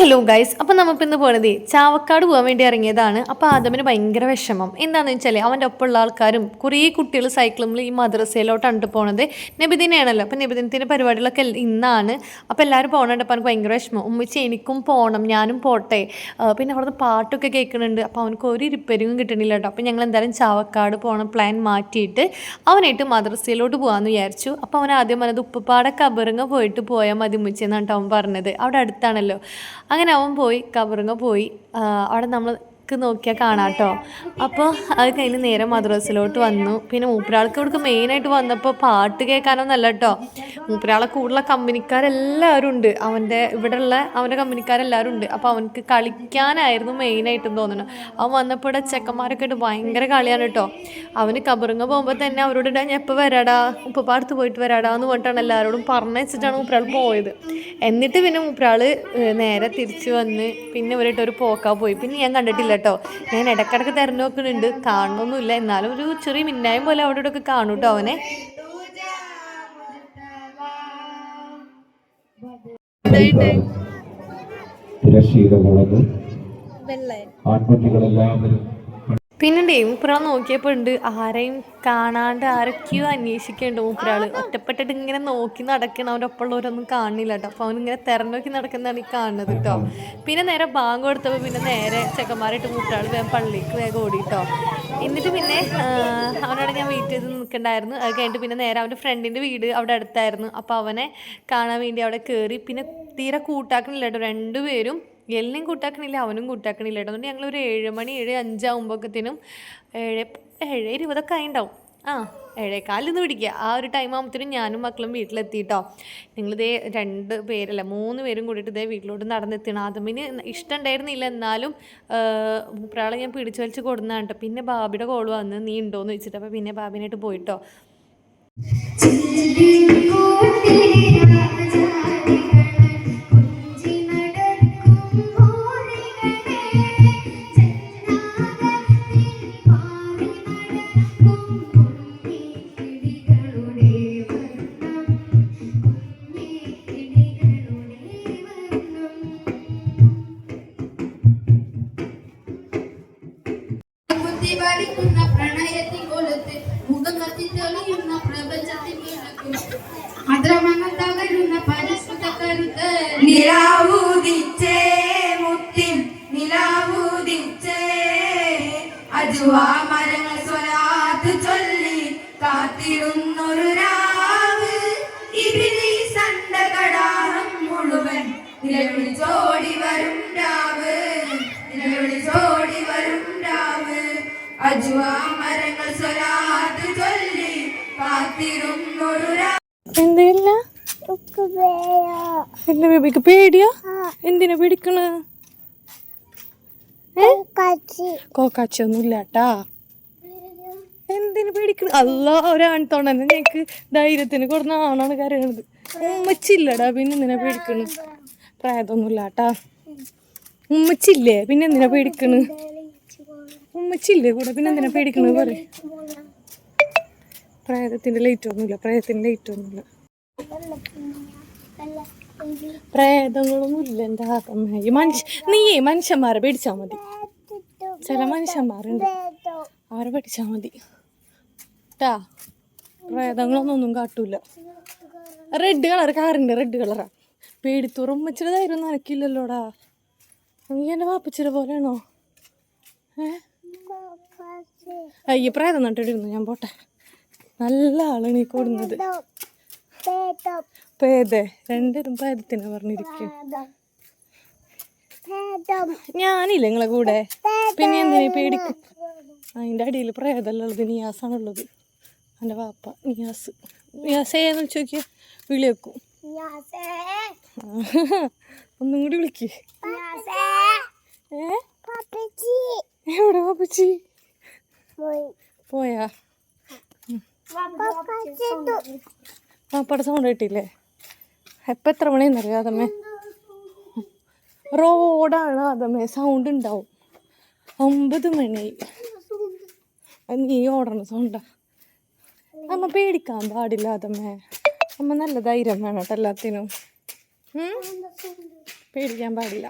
Hello guys അപ്പം നമുക്ക് ഇന്ന് പോണത് ചാവക്കാട് പോകാൻ വേണ്ടി ഇറങ്ങിയതാണ്. അപ്പോൾ ആദമിന് ഭയങ്കര വിഷമം. എന്താണെന്ന് വെച്ചാൽ അവന്റെ ഒപ്പമുള്ള ആൾക്കാരും കുറേ കുട്ടികൾ സൈക്കിളിൽ ഈ മദ്രസയിലോട്ടാണ് പോണത് നബിദിനാണല്ലോ അപ്പോൾ നബിദിനത്തിന്റെ പരിപാടികളൊക്കെ ഇന്നാണ്. അപ്പോൾ എല്ലാവരും പോകണുണ്ട് അപ്പോൾ അവനക്ക് ഭയങ്കര വിഷമം. ഉമ്മച്ചി എനിക്കും പോകണം ഞാനും പോട്ടെ. പിന്നെ അവിടുന്ന് പാട്ടൊക്കെ കേൾക്കുന്നുണ്ട്. അപ്പോൾ അവനക്ക് ഒരു ഇരിപ്പരിയും കിട്ടണില്ല കേട്ടോ. അപ്പോൾ ഞങ്ങൾ എന്തായാലും ചാവക്കാട് പോകണം പ്ലാൻ മാറ്റിയിട്ട് അവനായിട്ട് മദ്രസയിലോട്ട് പോകാമെന്ന് വിചാരിച്ചു. അപ്പോൾ അവൻ ആദ്യം പറഞ്ഞത് ഉപ്പപ്പാട കബറിങ്ങ പോയിട്ട് പോയാൽ മതി ഉമ്മച്ചെന്നാണ് അവൻ പറഞ്ഞത്. അവിടെ അടുത്താണല്ലോ. അങ്ങനെ അവൻ പോയി കബറിങ്ങ് പോയി. അവിടെ നമ്മൾ നോക്കിയാൽ കാണാം കേട്ടോ അപ്പോൾ അത് കഴിഞ്ഞ് നേരെ മദ്രസിലോട്ട് വന്നു. പിന്നെ മൂപ്പരാൾക്ക് ഇവിടേക്ക് മെയിനായിട്ട് വന്നപ്പോൾ പാട്ട് കേൾക്കാനൊന്നല്ല കേട്ടോ മൂപ്പരാളെ കൂടുതലുള്ള കമ്പനിക്കാരെല്ലാവരും ഉണ്ട്. അവന്റെ ഇവിടെയുള്ള അവന്റെ കമ്പനിക്കാരെല്ലാവരും ഉണ്ട്. അപ്പോൾ അവനക്ക് കളിക്കാനായിരുന്നു മെയിനായിട്ടും തോന്നുന്നു. അവൻ വന്നപ്പോൾ ഇവിടെ ചെക്കന്മാരൊക്കെ ആയിട്ട് ഭയങ്കര കളിയാണ് കേട്ടോ. അവന് കബറിങ്ങ് പോകുമ്പോൾ തന്നെ അവരോട് ഞാൻ എപ്പോൾ വരാടാ ഉപ്പപ്പാടത്ത് പോയിട്ട് വരാടാ എന്ന് പറഞ്ഞിട്ടാണ് എല്ലാവരോടും പറഞ്ഞു വെച്ചിട്ടാണ് മൂപ്പരാൾ പോയത്. എന്നിട്ട് പിന്നെ മൂപ്പരാൾ നേരെ തിരിച്ചു വന്ന് പിന്നെ ഇവരായിട്ട് ഒരു പോക്കാ പോയി. പിന്നെ ഞാൻ കണ്ടിട്ടില്ല കേട്ടോ. ഞാൻ ഇടക്കിടക്ക് തിരഞ്ഞു നോക്കുന്നുണ്ട് കാണണമൊന്നുമില്ല എന്നാലും ഒരു ചെറിയ മിന്നായം പോലെ അവിടെ ഇവിടെ ഒക്കെ കാണും കേട്ടോ അവനെ. തിരശ്ശീല മുളക് ആൺകുട്ടികളെല്ലാവരും പിന്നെ മൂപ്പരാൾ നോക്കിയപ്പോൾ ഉണ്ട്. ആരെയും കാണാണ്ട് ആരൊക്കെയോ അന്വേഷിക്കുന്നുണ്ട് മൂപ്പരാൾ ഒറ്റപ്പെട്ടിട്ട് ഇങ്ങനെ നോക്കി നടക്കണം അവന്റെ ഒപ്പമുള്ളവരൊന്നും കാണില്ല കേട്ടോ അപ്പോൾ അവനിങ്ങനെ തെരഞ്ഞോക്കി നടക്കുന്നതാണ് ഈ കാണുന്നത് കേട്ടോ പിന്നെ നേരെ ബാങ്ക് കൊടുത്തപ്പോൾ പിന്നെ നേരെ ചെക്കന്മാരായിട്ട് മൂപ്പരാൾ വേഗം പള്ളിക്ക് വേഗം ഓടി കേട്ടോ എന്നിട്ട് പിന്നെ അവനോട് ഞാൻ വെയിറ്റ് ചെയ്ത് നിൽക്കണ്ടായിരുന്നു. അത് കഴിഞ്ഞിട്ട് പിന്നെ നേരെ അവന്റെ ഫ്രണ്ടിന്റെ വീട് അവിടെ അടുത്തായിരുന്നു. അപ്പോൾ അവനെ കാണാൻ വേണ്ടി അവിടെ കയറി പിന്നെ തീരെ കൂട്ടാക്കണില്ല കേട്ടോ രണ്ടുപേരും എല്ലാം കൂട്ടാക്കണില്ല അവനും കൂട്ടാക്കണില്ല കേട്ടോ. അതുകൊണ്ട് ഒരു ഏഴ് മണി ഏഴ് അഞ്ചാകുമ്പോഴത്തേനും ഏഴ് ഏഴ് ഇരുപതൊക്കെ ആയിണ്ടാവും. ആ ഏഴേക്കാലിന്ന് പിടിക്കുക ആ ഒരു ടൈം ആകുമ്പോഴത്തേനും ഞാനും മക്കളും വീട്ടിലെത്തിയിട്ടോ നിങ്ങളിതേ രണ്ട് പേരല്ല മൂന്ന് പേരും കൂടിയിട്ട് ഇതേ വീട്ടിലോട്ട് നടന്നെത്തിയാണ്. ആദ്യമിന് ഇഷ്ടം ഉണ്ടായിരുന്നില്ല എന്നാലും പ്രാളെ ഞാൻ പിടിച്ചു വലിച്ച് കൊടുന്നതാണ് കേട്ടോ പിന്നെ ബാബിയുടെ കോൾ വന്ന് നീ ഉണ്ടോയെന്ന് വെച്ചിട്ട് അപ്പോൾ പിന്നെ ബാബിനായിട്ട് പോയിട്ടോ. കുത്തി പ്രണയത്തിൽ പ്രണയത്തിൻ കൊളുത്ത് മുഖം കത്തി തെളിയുന്ന പ്രപഞ്ചത്തിൽ വിളക്ക്. മദ്രമങ്ങൾ തകരുന്ന പരിശുദ്ധ കരുത്ത്. നിലാവൂതിച്ചേ മുത്തിൻ നിലാവൂതിച്ചേ. അജുവാ മരങ്ങൾ സ്വലാത്ത് ചൊല്ലി കാത്തിരുന്നൊരു രാവ്. ഇബിലീസണ്ട കടാഹം മുഴുവൻ. നിലവിളിച്ചോടി വരും രാവ്. രാവ് അജുവാ മരങ്ങൾ സ്വലാത്ത് ചൊല്ലി കാത്തിരുന്നൊരു രാവ് എന്തില്ല എന്റെ ബേബിക്ക് പേടിയാ? എന്തിനാ പേടിക്കണ്? കോക്കാച്ചി. ഒന്നും ഇല്ലാട്ടാ എന്തിനു പേടിക്കണ്? അല്ല ഒരാൺ നിനക്ക് ധൈര്യത്തിന് കൊടുന്ന ആണാണ് കരയണത്. ഉമ്മച്ചില്ലടാ പിന്നെ എന്തിനാ പേടിക്കണ്? പ്രായതൊന്നുമില്ലാട്ടാ. ഉമ്മച്ചില്ലേ പിന്നെ എന്തിനാ പേടിക്കണ്? ഉമ്മച്ചില്ലേ കൂടെ? പിന്നെ എന്തിനാ പേടിക്കണത് പറ പ്രേതത്തിന്റെ ലൈറ്റ് ഒന്നുമില്ല പ്രേതത്തിന്റെ ലൈറ്റ് ഒന്നുമില്ല. പ്രേതങ്ങളൊന്നുമില്ല എന്റെ ആകമ്മ ഈ മനുഷ്യ നീയേ മനുഷ്യന്മാരെ പേടിച്ചാ മതി. ചില മനുഷ്യന്മാരുണ്ട്. അവരെ പേടിച്ചാ മതി. ട്ടാ പ്രേതങ്ങളൊന്നും ഒന്നും കാട്ടൂല റെഡ് കളർ കാറിന്റെ റെഡ് കളറാ പേടിത്തുറമ്മച്ചിരതായിരുന്നു നനക്കില്ലല്ലോടാ നീ എന്റെ വാപ്പച്ചിരെ പോലെയാണോ? ഏ? അയ്യ പ്രായം നട്ടിട്ടിരുന്നു ഞാൻ പോട്ടെ. നല്ല ആളാണ് ഈ കൂടുന്നത്. പേതെ രണ്ടും പേദത്തിനാ പറഞ്ഞിരിക്കും ഞാനില്ല നിങ്ങളെ കൂടെ. പിന്നെ എന്തിനാ പേടിക്കും? അതിന്റെ അടിയിൽ പ്രേതല്ലുള്ളത് നിയാസാണുള്ളത്. എന്റെ വാപ്പ നിയാസ്. നിയാസേന്ന് വെച്ച് നോക്കിയാൽ വിളി വെക്കും. ഒന്നും കൂടി വിളിക്ക്. എവിടെ പാപ്പച്ചി പോയാ? പാപ്പയുടെ സൗണ്ട് കിട്ടിയില്ലേ എത്ര എത്ര മണിയെന്നറിയോ അതമ്മേ റോഡാണ് അതമ്മേ സൗണ്ട് ഉണ്ടാവും. ഒമ്പത് മണി. നീ ഓടണ സൗണ്ടാ അമ്മ പേടിക്കാൻ പാടില്ല അതമ്മേ അമ്മ നല്ല ധൈര്യം വേണം കേട്ടോ എല്ലാത്തിനും. പേടിക്കാൻ പാടില്ല.